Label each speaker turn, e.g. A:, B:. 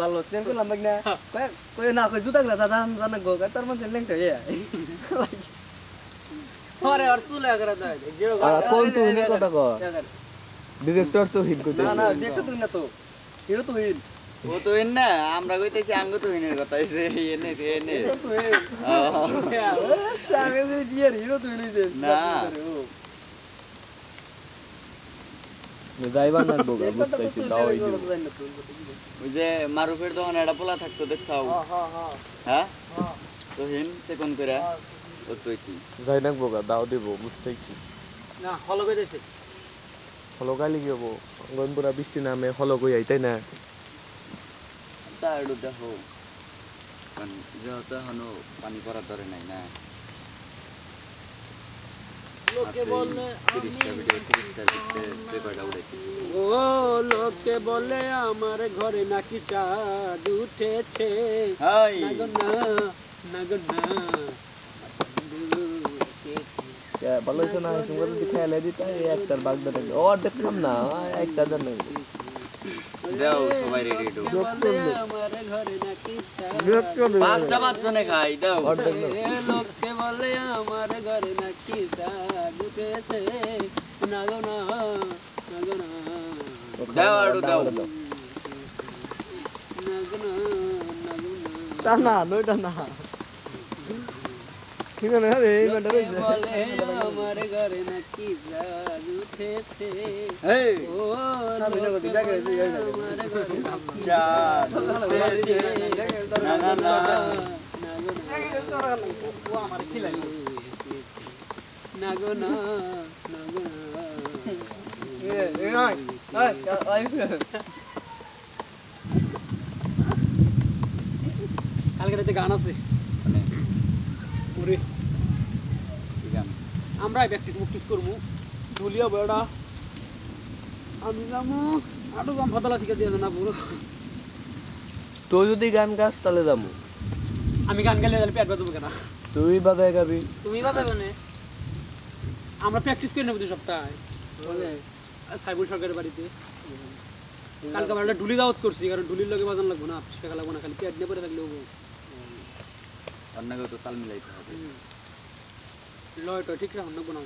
A: ভালো চেন করলাম বাগ না কই কই না কই জুতা গলা দাদা জানা গো তার মধ্যে লেংটা ইয়া
B: আরে আর চুলে দাও গেও
C: আর কোন তো হিনের কথা কর ডিরেক্টর তো হিন করতে
A: না না দেখো তুমি না তো হিরো তো হিল
D: ও তো এন না আমরা কইতেছি আঙ্গ তো হিনের কথা এসে এনে এনে
A: হিরো তো হিল সামনে যে হিরো তো হিল হইছে
D: না।
C: যাইবা না বোগা বুঝতেছি দাও এই
D: ওই যে মারুফের দোকানে একটা পোলা থাকতো দেখছাও? হ্যাঁ তো হিন সেকন্ড করে ও তো কি?
C: যাই না বোগা দাও দিব বুঝতেছি।
B: না হলো কইতেছে
C: হলো গালি কি হব গনপুরা বৃষ্টি নামে হলো কই আইতাই না?
D: তা একটু দেখো। কারণ যেহেতু এখনও পানি পড়ার ধরে নাই না।
B: লোকে বলে
D: তিরিশটা ভিডিও
B: ও লোকে বলে আমার ঘরে নাকি চাঁদ উঠেছে। না গো না না গো না চাঁদ এসেছে।
C: ভালো হয়েছে না? তোমরা যদি খেয়ালে দিতে একটার বাগ ধরে ও দেখলাম না। একটা জানো।
D: দাও সবাই রেডি একটু
B: আমার ঘরে নাকি
D: খাই দাও।
B: লোকে বলে আমার ঘরে নাকি চাঁদ উঠেছে না গো না না গো না
D: দাও আড়ু দাও
B: না গো না না গো না
A: তা না নইটা না ঠিক আছে রে এই ম্যাটার
B: লোকে
A: হইছে
B: বলে আমার ঘরে নাকি চাঁদ উঠেছে
D: এই
B: ও
A: আমি না
B: লোকে
A: বলছি, জাগে,
B: বলে
A: জাগে, জাগে।
B: আমার ঘরে নাকি
D: চাঁদ উঠেছে। না না না
B: না গো কালকে রাতে গান আছে
D: মানে,
B: ওরে
D: কি গান?
B: আমরা প্র্যাকটিস মুকটিস করব ঢুলিয়া বেড়া আমি যাব আরও যাম ফতলা থেকে দিয়ে না পুরো
C: তো যদি গান গাস তাহলে যাব।
B: আমি গান গেলে তাহলে পেট বাজাবো কেন?
C: তুই বাজায় গাবি
B: তুমি বাজাবে না? আমরা প্র্যাকটিস করে নেব দু সপ্তাহে। সাইবুল সরকারের বাড়িতে। কালকে আমরা ঢুলি দাওয়াত করছি কারণ ঢুলির লগে বাজান লাগবো না শেখা লাগবো না খালি পেট নিয়ে পরে থাকলে হব।
D: অন্য কেউ তো তাল মিলাইতে হবে।
B: লয় টয় ঠিক রাখুন লাগবো না